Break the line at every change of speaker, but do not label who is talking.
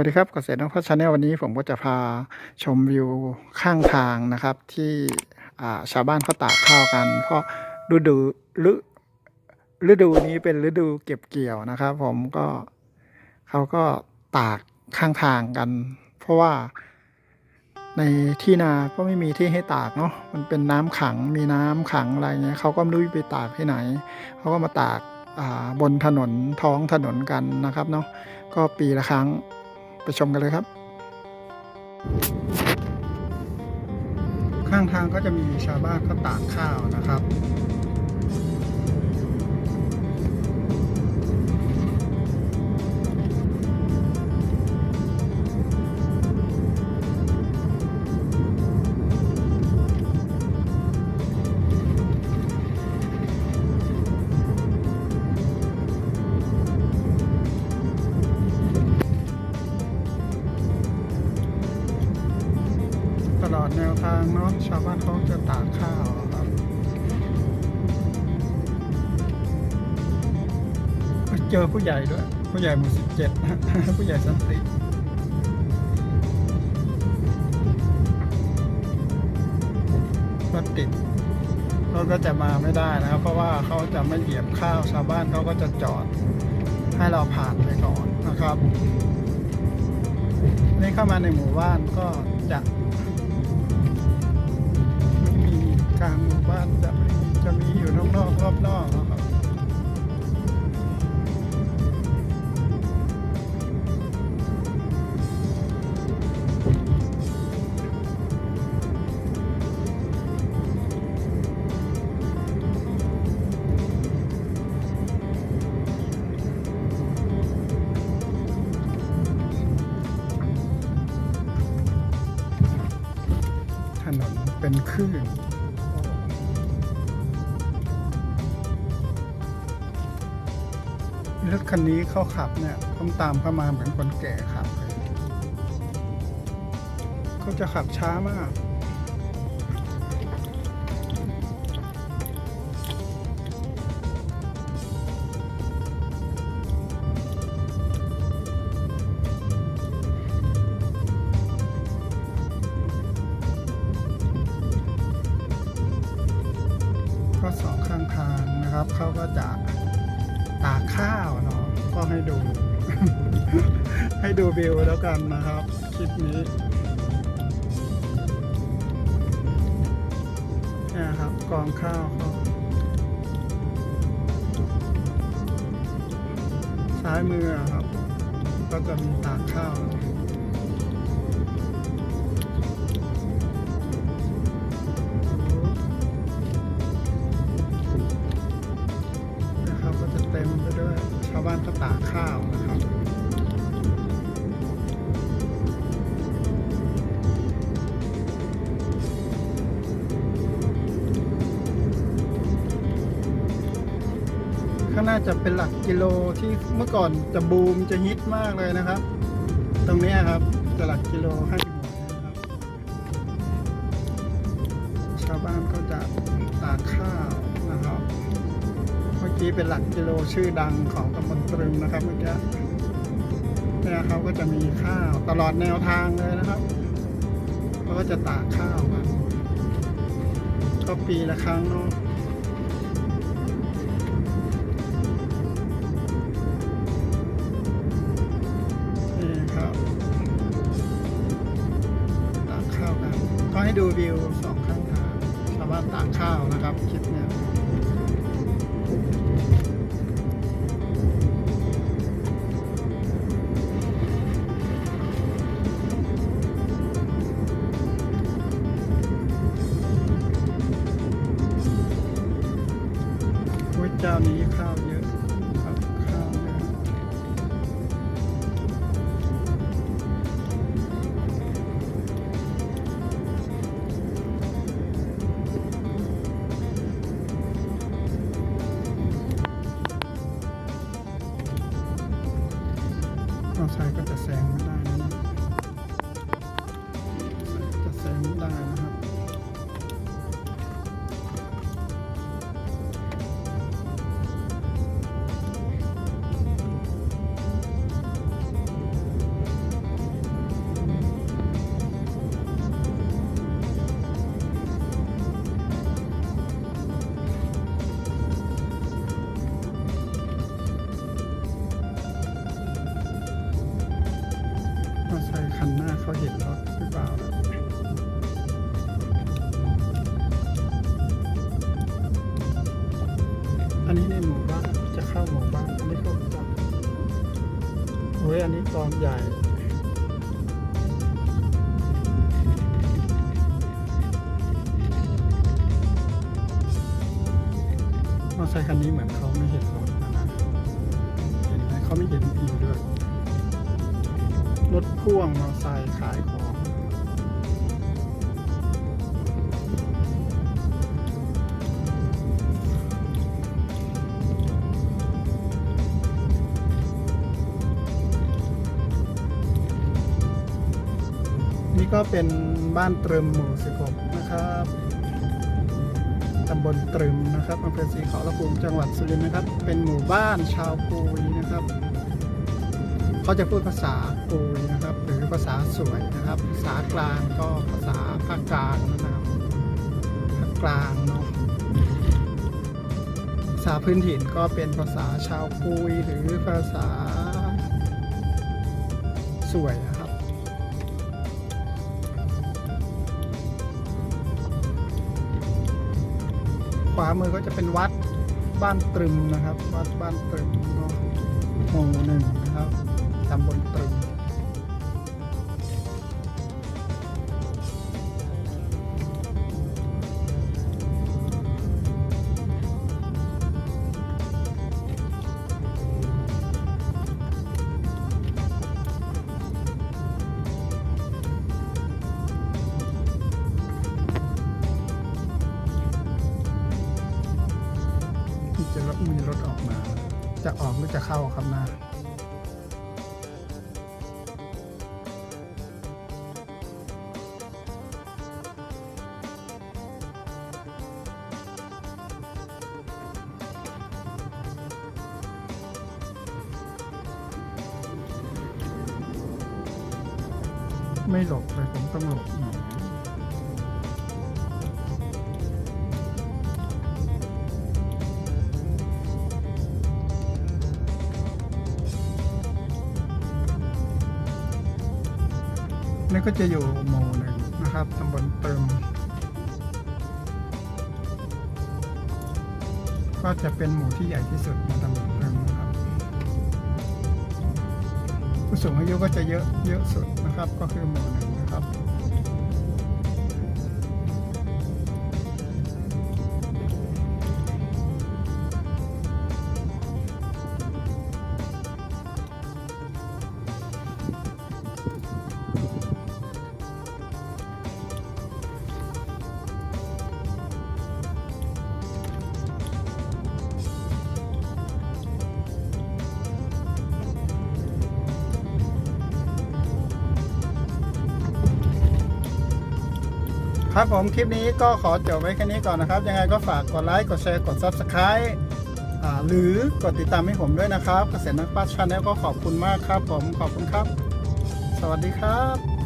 วัสดีครับเกษตรนกพัชแนลวันนี้ผมก็จะพาชมวิวข้างทางนะครับ ที่ชาวบ้านเขาตากข้าวกัน เพราะฤดูฤฤดูนี้เป็นฤดูเก็บเกี่ยวนะครับ ผมก็เขาก็ตากข้างทางกัน เพราะว่าในที่นาก็ไม่มีที่ให้ตากเนาะมันเป็นน้ำขังมีน้ำขังอะไรเงี้ยเขาก็ไม่รู้ไปตากที่ไหนเขาก็มาตากบนถนนท้องถนนกันนะครับเนาะก็ปีละครั้ง ไปชมกันเลยครับ ข้างทางก็จะมีชาวบ้านเขาตากข้าวนะครับ ทางเนาะชาวบ้านเขาจะตากข้าวครับเจอผู้ใหญ่ด้วย ผู้ใหญ่หมู่สิบเจ็ดผู้ใหญ่สันติรถติดรถก็จะมาไม่ได้นะครับ เพราะว่าเขาจะไม่เหยียบข้าวชาวบ้านเขาก็จะจอด ให้เราผ่านไปก่อนนะครับนี่เข้ามาในหมู่บ้านก็จะ กลางหมู่บ้านจะไม่มีจะมีอยู่นอกๆรอบนอกนะครับถนนเป็นคลื่น รถคันนี้เขาขับเนี่ยต้องตามเข้ามาเหมือนคนแก่ขับเลยเขาจะขับช้ามาก ก็ให้ดู ให้ดูวิวแล้วกันนะครับ คลิปนี้นี่ครับกองข้าวเขาซ้ายมือครับ ก็จะมีตากข้าว บ้านก็ตากข้าวนะครับข้างหน้าจะเป็นหลักกิโลที่เมื่อก่อนจะบูมจะฮิตมากเลยนะครับ ตรงนี้ครับจะหลักกิโลให้หมดนะครับ ชาวบ้านก็จะตากข้าวนะครับ มื่อกี้เป็นหลักกิโลชื่อดังของตำบลตรึมนะครับเมื่อกี้เนี่ยเขาก็จะมีข้าวตลอดแนวทางเลยนะครับเขาก็จะตากข้าวกันก็ปีละครั้งเนาะนี่ครับตากข้าวกันก็ให้ดูวิวสองข้างทางชาวบ้านตากข้าวนะครับคลิปเนี้ย โอ้ยอันนี้กองใหญ่มอตไซค์คันนี้เหมือนเขาไม่เห็นรถนะเห็นไหมเขาไม่เห็นอีด้วย รถพ่วงมอตไซค์ขายของ ก็เป็นบ้านตรึมหมู่สิบนะครับตำบลตรึมนะครับอำเภอศรีขอรภูมิจังหวัดสุรินทร์นะครับ เป็นหมู่บ้านชาวกุยนะครับ เขาจะพูดภาษากุยนะครับ หรือภาษาสวยนะครับ ภาษากลางก็ภาษาภาคกลางนะครับภาคกลางเนาะภาษาพื้นถิ่นก็เป็นภาษาชาวกุยหรือภาษาสวย ขวามือก็จะเป็นวัดบ้านตรึมนะครับ วัดบ้านตรึมหมู่หนึ่งนะครับตำบลตรึม รถมีรถออกมา จะออกหรือจะเข้าครับนาไม่หลบเลยผมต้องหลบหน่อย นี่ก็จะอยู่หมู่หนึ่งนะครับตำบลเติม ก็จะเป็นหมู่ที่ใหญ่ที่สุดในตำบลเติมนะครับผู้สูงอายุก็จะเยอะเยอะสุดนะครับ ก็คือหมู่หนึ่งนะครับ ครับผมคลิปนี้ก็ขอจบไว้แค่นี้ก่อนนะครับ ยังไงก็ฝากกดไลค์กดแชร์กด Subscribe หรือกดติดตามให้ผมด้วยนะครับ เกษตรนักปัชชาแนลก็ขอบคุณมากครับผมขอบคุณครับ สวัสดีครับ